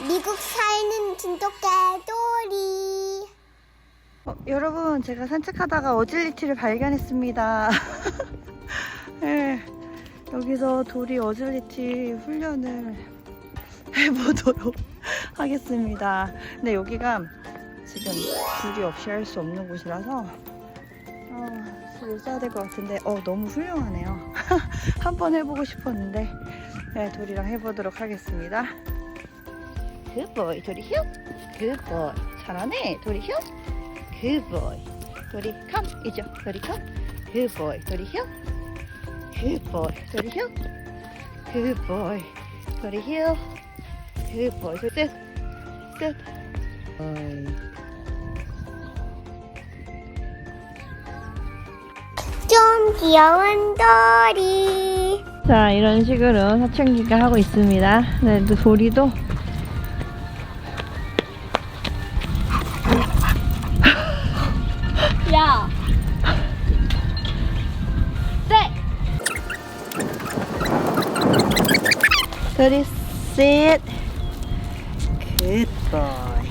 미국 사는 진돗개 도리. 어, 여러분 제가 산책하다가 어질리티를 발견했습니다. 네, 여기서 돌이 어질리티 훈련을 해보도록 하겠습니다. 근데 여기가 지금 줄이 없이 할 수 없는 곳이라서 아, 줄을 써야 될 것 같은데 어 너무 훌륭하네요. 한번 해보고 싶었는데 네, 돌이랑 해보도록 하겠습니다. 굿보이 도리 휴 굿보이 잘하네 도리 휴 굿보이 도리 컴 이죠? 도리 컴 굿보이 도리 휴 굿보이 도리 휴 굿보이 도리 휴 굿보이 도리 끝끝 좀 귀여운 도리. 자 이런 식으로 사춘기가 하고 있습니다. 네, 또 도리도 도리 sit good boy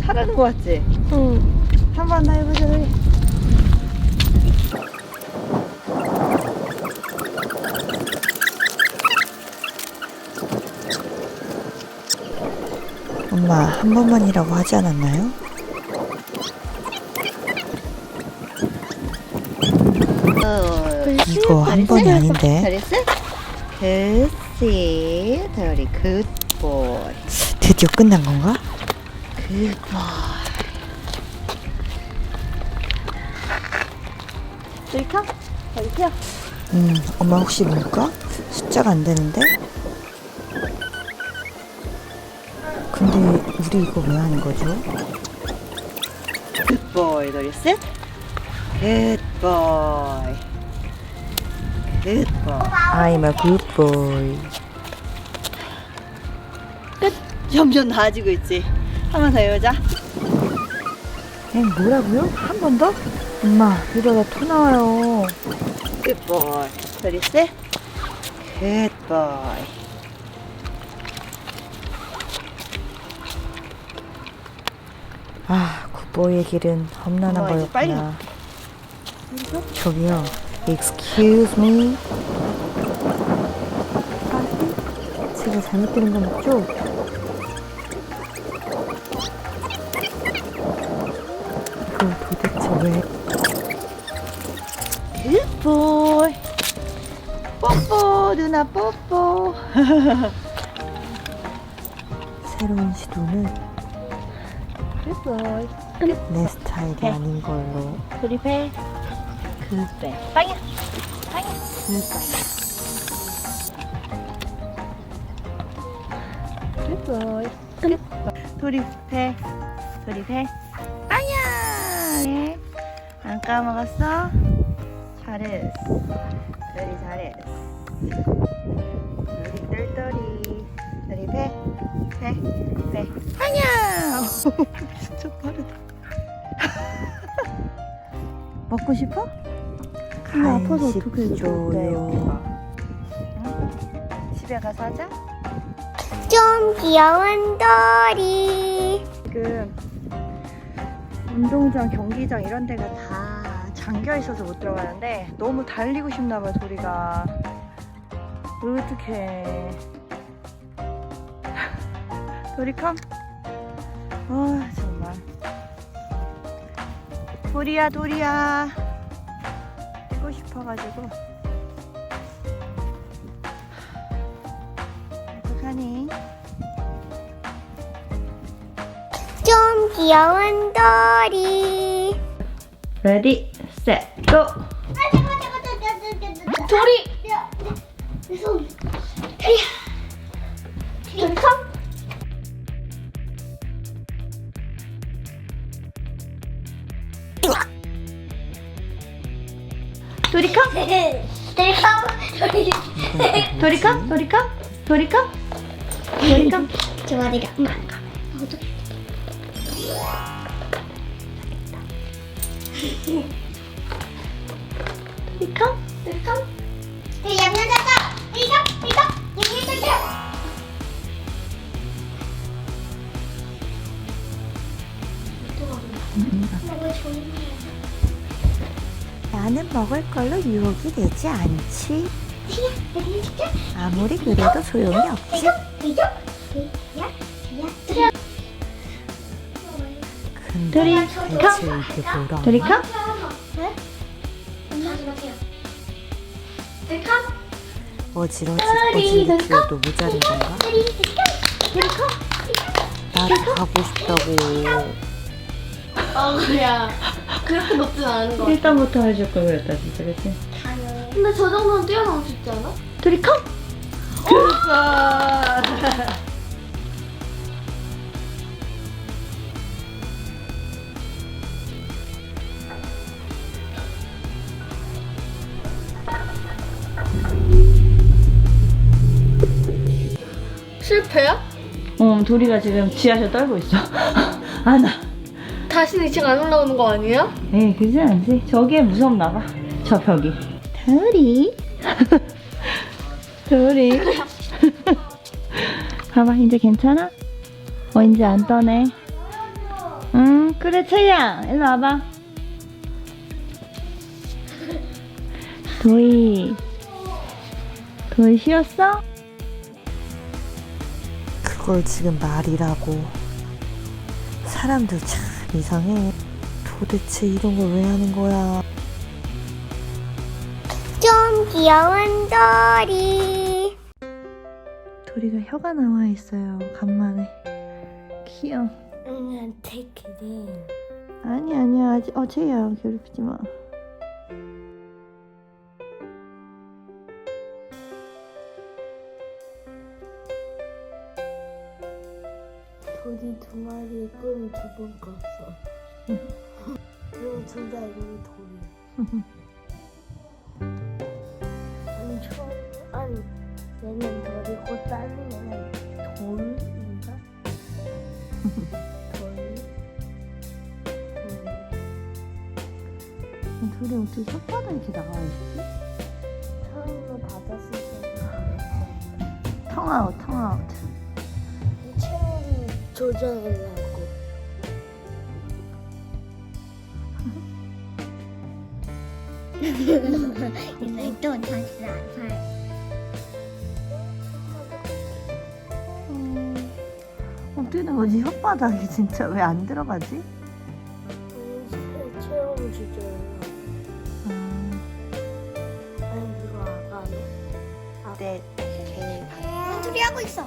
잘하는 거 같지? 응. 한 번 더 해보자 도리 엄마 한 번만이라고 하지 않았나요? 이거 한 번이 아닌데 도리 good boy 드디어 끝난 건가? good boy 도리 컴 도리 켜음 엄마 혹시 뭘까? 숫자가 안 되는데? 근데 우리 이거 왜 하는 거죠? Good boy, 도리 sit. Good boy. Good boy. I'm a good boy 끝. 점점 나아지고 있지. 한 번 더 해보자. 엥 뭐라고요? 한 번 더? 엄마 이러다 토 나와요 Good boy. sit. Good boy. 아 굿보이의 길은 험난한 엄마, 이제 빨리 거였구나 저기요 Excuse me 제가 잘못 들은 건 없죠? 그 도대체 왜 Good boy. 뽀뽀 누나 뽀뽀. 새로운 시도는 Good boy. 내 스타일이 네. 아닌 걸로 배. 배. 빵야. 빵야. Good boy. Good boy. 도리 배. 도리 배. 빵야. 네. 안 까먹었어? 잘했어. 도리 잘했어. 도리 똘똘이. 도리 배. 배. 배. 빵야. 진짜 빠르다. 먹고 싶어? 근데 아파서 어떻게 응? 집에 가서 하자. 좀 귀여운 도리. 지금 운동장 경기장 이런 데가 다 잠겨 있어서 못 들어가는데 너무 달리고 싶나 봐 도리가. 어떡해. 도리 컴? 아 정말. 도리야 도리야 싶어가지고 어떡하니 좀 귀여운 도리. 레디 셋 고! 도리. 내 손. 도리야. 도리 컴! 도리 컴. 도리. 도리 컴! 도리 컴! 도리 컴! 도리 컴! 저 어디가? 컴, 컴. 네, 양면 잡자. 이거, 이거, 여기 있어. 왜 조용히 해? 나는 먹을 걸로 유혹이 되지 않지. 아무리 그래도 소용이 없지. 근데 대체 이게 뭐라? 컴. 어지러지 어지러지 기어도 모자른 건가? 나도 가고 싶다고. 아 그냥 그렇게 높진 않은 거 같아. 1단부터 해줄 걸 그랬다 진짜 그치? 당연히. 근데 저 정도는 뛰어넘을 수 있지 않아? 둘이 컴! 실패야? 어 도리가 지금 지하철 떨고 있어 안아 다시 2층 안 올라오는 거 아니에요? 에이 그지. 않지 저기에 무섭나 봐저 벽이. 도리. 도리. 봐봐 이제 괜찮아? 어 이제 안 떠네. 응 그래 채야. 일로 와봐. 도희. 도희 쉬었어? 그걸 지금 말이라고. 사람들 참 이상해. 도대체 이런 걸 왜 하는 거야? 좀 귀여운 도리. 도리가 혀가 나와 있어요. 간만에. 귀여워. it in. 아니 아니야 아직 어 채야 괴롭히지 마. 돌이 두 마리 끈을 두번 껐어. 그리고 둘 다 이름이 돌이야. 아니 처음 아니 얘는 돌이고 딸린 얘는 돌인가? 돌. 돌. 도리 어떻게 혓바닥 이렇게 나와 있지? 처음으로 받았을 때 텅아웃 텅아웃. 체온이 조정하려고. 이제 또 다시 안 살. 음, 어떻게 된 거지? 혓바닥이 진짜 왜 안 들어가지? 체온 주제요. 음, 아니 그거 아까네. 네. 둘이 하고 있어.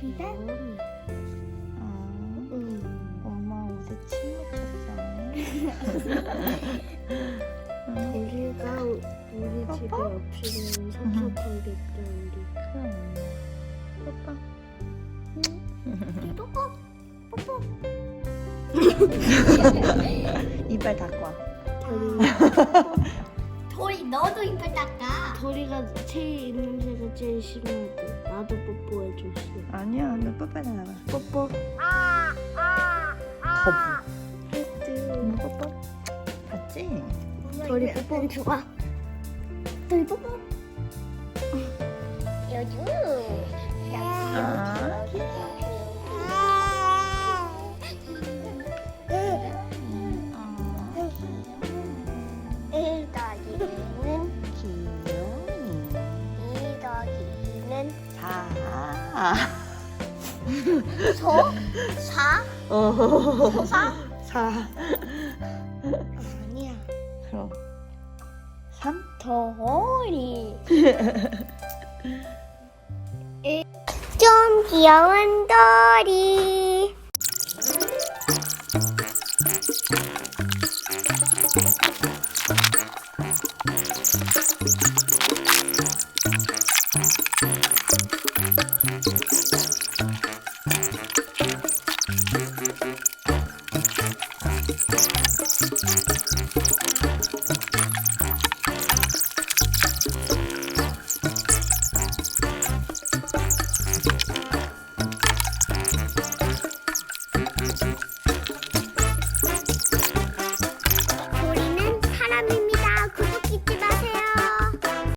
둘이다. 어, 음. 엄마 옷에 침 묻혔어. 우리가 우리 집에 섭섭한 게 있다 우리. 그럼 오빠. 뽀뽀. 이빨 닦고 와. 돌이 도리 너도 이빨 닦아. 돌이가 제일 냄새가 제일 심하대. 나도 뽀뽀해 줬어. 아니야, 너 뽀뽀 나가. 뽀뽀. 거부. 했지. 엄마 뽀뽀. 봤지? 돌이 뽀뽀. 좋아. 도리 뽀뽀. 요즘. 아, 사. 소, 사, 어. 사. 사. 아니야. 그럼. 삼? 도리. 좀 귀여운 도리.